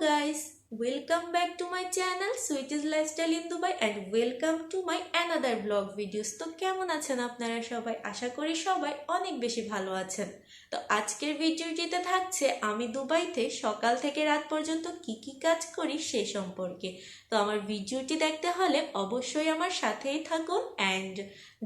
Welcome back to my channel, Sweetest Lifestyle in Dubai and welcome to my another vlog videos. তো কেমন আছেন আপনারা সবাই? আশা করি সবাই অনেক বেশি ভালো আছেন। তো আজকের ভিডিওটিতে থাকছে, আমি দুবাইতে সকাল থেকে রাত পর্যন্ত কি কি কাজ করি সে সম্পর্কে। তো আমার ভিডিওটি দেখতে হলে অবশ্যই আমার সাথেই থাকুন অ্যান্ড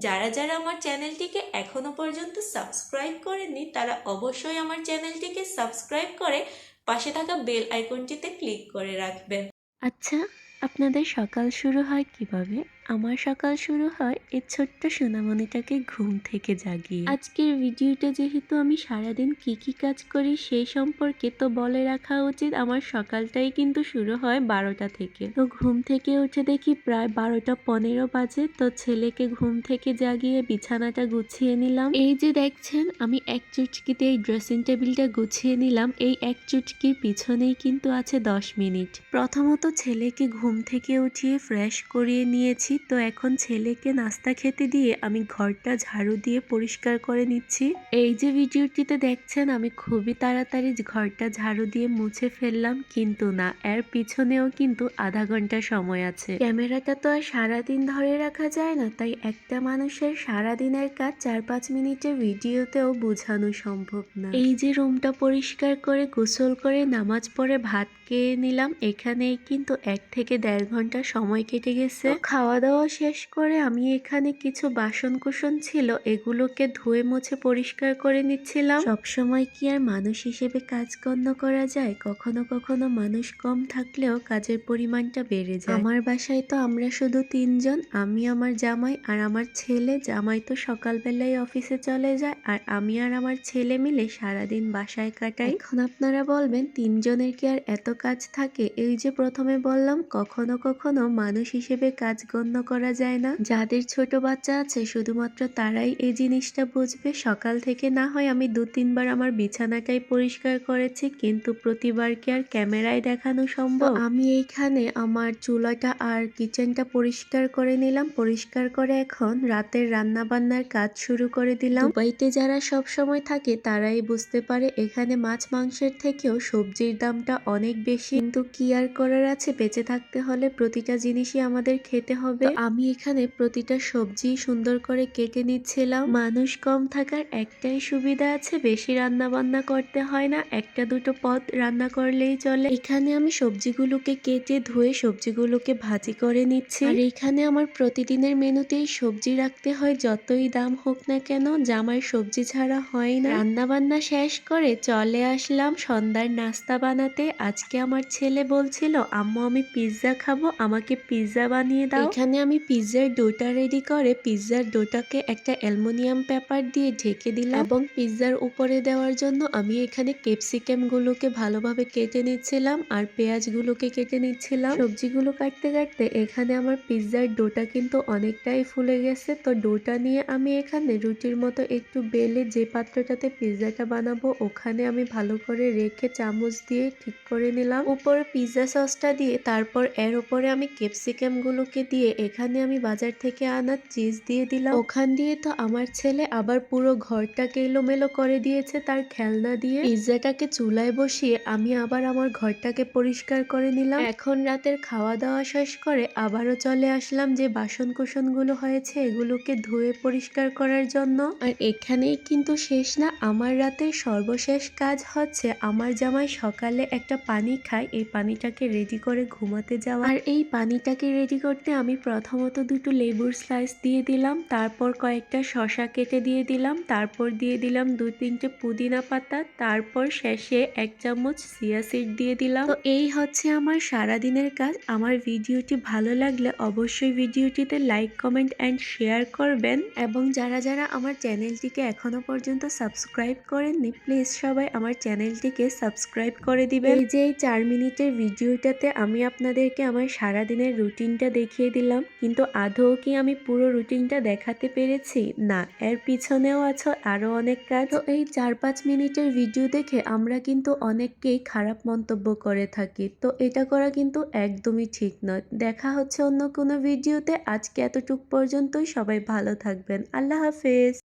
যারা যারা আমার চ্যানেলটিকে এখনও পর্যন্ত সাবস্ক্রাইব করেননি, তারা অবশ্যই আমার চ্যানেলটিকে সাবস্ক্রাইব করে পাশে থাকা বেল আইকনটিতে ক্লিক করে রাখবেন। আচ্ছা আপনাদের সকাল শুরু হয় কীভাবে? আমার সকাল শুরু হয় এই ছোট্ট সোনামণিটাকে ঘুম থেকে জাগিয়ে। আজকের ভিডিওটা যেহেতু আমি সারাদিন কি কি কাজ করি সেই সম্পর্কে তো বলে রাখা উচিত। আমার সকালটাই কিন্তু শুরু হয় বারোটা থেকে। তো ঘুম থেকে উঠে দেখি প্রায় বারোটা পনেরো বাজে। তো ছেলেকে ঘুম থেকে জাগিয়ে বিছানাটা গুছিয়ে নিলাম। এই যে দেখছেন, আমি এক চুটকিতে এই ড্রেসিং টেবিলটা গুছিয়ে নিলাম। এই এক চুটকির পিছনেই কিন্তু আছে দশ মিনিট। প্রথমত ছেলেকে ঘুম থেকে উঠিয়ে ফ্রেশ করিয়ে নিয়েছি। তো এখন ছেলেকে নাস্তা খেতে দিয়ে আমি ঘরটা ঝাড়ু দিয়ে পরিষ্কার করে নিচ্ছি। এই যে ভিডিওটিতে দেখছেন, আমি খুবই তাড়াতাড়ি ঘরটা ঝাড়ু দিয়ে মুছে ফেললাম, কিন্তু না, এর পিছনেও কিন্তু আধা ঘণ্টা সময় আছে। ক্যামেরাটা তো আর সারাদিন ধরে রাখা যায় না, তাই একটা মানুষের সারাদিনের কাজ চার পাঁচ মিনিটের ভিডিওতেও বোঝানো সম্ভব না। এই যে রুমটা পরিষ্কার করে গোসল করে নামাজ পড়ে ভাত খেয়ে নিলাম, এখানেই কিন্তু এক থেকে দেড় ঘণ্টা সময় কেটে গেছে। খাওয়া দাওয়া শেষ করে আমি এখানে কিছু বাসন কুসন ছিল, এগুলোকে ধুয়ে মুছে পরিষ্কার করে নিচ্ছিলাম। সবসময় কি আর মানুষ হিসেবে কাজ গণ্য করা যায়? কখনো কখনো মানুষ কম থাকলেও কাজের পরিমাণটা বেড়ে যায়। আমার বাসায় তো আমরা শুধু তিনজন, আমি আমার জামাই আর আমার ছেলে। জামাই তো সকালবেলায় অফিসে চলে যায় আর আমি আর আমার ছেলে মিলে সারাদিন বাসায় কাটাই। এখন আপনারা বলবেন, তিনজনের কি আর এত কাজ থাকে? এই যে প্রথমে বললাম, কখনো কখনো মানুষ হিসেবে কাজ গণ্য করা যায় না। যাদের ছোট বাচ্চা আছে শুধুমাত্র তারাই এই জিনিসটা বুঝবে। সকাল থেকে না হয় আমি দু তিনবার আমার বিছানাটাই পরিষ্কার করেছি কিন্তু প্রতিবার কি আর ক্যামেরায় দেখানো সম্ভব? আমি এইখানে আমার চুলাটা আর কিচেনটা পরিষ্কার করে নিলাম। পরিষ্কার করে এখন রাতের রান্না বান্নার কাজ শুরু করে দিলাম। দুবাইতে যারা সব সময় থাকে তারাই বুঝতে পারে এখানে মাছ মাংসের থেকেও সবজির দামটা অনেক বেশি। কিন্তু কি আর করার আছে? বেঁচে থাকতে হলে প্রতিটা জিনিসই আমাদের খেতে হবে। তো আমি এখানে প্রতিটা সবজি সুন্দর করে কেটে নিচ্ছিলাম। মানুষ কম থাকার একটাই সুবিধা আছে, বেশি রান্না বান্না করতে হয় না, একটা দুটো পদ রান্না করলেই চলে। এখানে আমি সবজিগুলোকে কেটে ধুয়ে সবজিগুলোকে ভাজি করে নিচ্ছি। আর এখানে আমার প্রতিদিনের মেনুতেই সবজি রাখতে হয়, যতই দাম হোক না কেন জামার সবজি ছাড়া হয় না। রান্না বান্না শেষ করে চলে আসলাম সন্ধ্যার নাস্তা বানাতে। আজকে আমার ছেলে বলছিল, আম্মু, আমি পিৎজা খাব, আমাকে পিৎজা বানিয়ে দাও। এখানে আমি পিৎজার ডোটা রেডি করে পিৎজার ডোটাকে একটা অ্যালুমিনিয়াম পেপার দিয়ে ঢেকে দিলাম এবং পিৎজার উপরে দেওয়ার জন্য আমি এখানে ক্যাপসিকাম গুলোকে ভালোভাবে কেটে নিচ্ছিলাম আর পেঁয়াজ গুলোকে কেটে নিচ্ছিলাম। সবজিগুলো কাটতে কাটতে এখানে আমার পিৎজার ডোটা কিন্তু অনেকটাই ফুলে গেছে। তো ডোটা নিয়ে আমি এখানে রুটির মতো একটু বেলে যে পাত্রটাতে পিৎজাটা বানাবো ওখানে আমি ভালো করে রেখে চামচ দিয়ে ঠিক করে নিলাম। উপরে পিৎজা সসটা দিয়ে তারপর এর উপরে আমি ক্যাপসিকাম গুলোকে দিয়ে এখানে আমি বাজার থেকে আনা চিজ দিয়ে দিলাম। ওখান দিয়ে তো আমার ছেলে আবার পুরো ঘরটাকে এলোমেলো করে দিয়েছে তার খেলনা দিয়ে। পিৎজাটাকে চুলায় বসিয়ে আমি আবার আমার ঘরটাকে পরিষ্কার করে নিলাম। এখন রাতের খাওয়া দাওয়া শেষ করে আবারও চলে আসলাম যে বাসন কুসনগুলো হয়েছে এগুলোকে ধুয়ে পরিষ্কার করার জন্য। আর এখানেই কিন্তু শেষ না, আমার রাতের সর্বশেষ কাজ হচ্ছে আমার জামাই সকালে একটা পানি খায়, এই পানিটাকে রেডি করে ঘুমাতে যাওয়া। আর এই পানিটাকে রেডি করতে আমি প্রথমত দুটো লেবুর স্লাইস দিয়ে দিলাম, তারপর কয়েকটা শশা কেটে দিয়ে দিলাম, তারপর দিয়ে দিলাম দু তিনটে পুদিনা পাতা, তারপর শেষে এক চামচ সিয়া সিড দিয়ে দিলাম। তো এই হচ্ছে আমার সারাদিনের কাজ। আমার ভিডিওটি ভালো লাগলে অবশ্যই ভিডিওটিতে লাইক কমেন্ট অ্যান্ড শেয়ার করবেন। এবং যারা যারা আমার চ্যানেলটিকে এখনও পর্যন্ত সাবস্ক্রাইব করেননি প্লিজ সবাই আমার চ্যানেলটিকে সাবস্ক্রাইব করে দিবেন। এই যে চার মিনিটের ভিডিওটাতে আমি আপনাদেরকে আমার সারাদিনের রুটিনটা দেখিয়ে দিলাম। কিন্তু আদৌ কি আমি পুরো রুটিনটা দেখাতে পেরেছি? না, এর পিছনেও আছে আরও অনেক কাজ। তো এই চার পাঁচ মিনিটের ভিডিও দেখে আমরা কিন্তু অনেককেই খারাপ মন্তব্য করে থাকি। তো এটা করা কিন্তু একদমই ঠিক নয়। দেখা হচ্ছে অন্য কোনো ভিডিওতে। আজকে এতটুক পর্যন্তই। সবাই ভালো থাকবেন। আল্লাহ হাফেজ।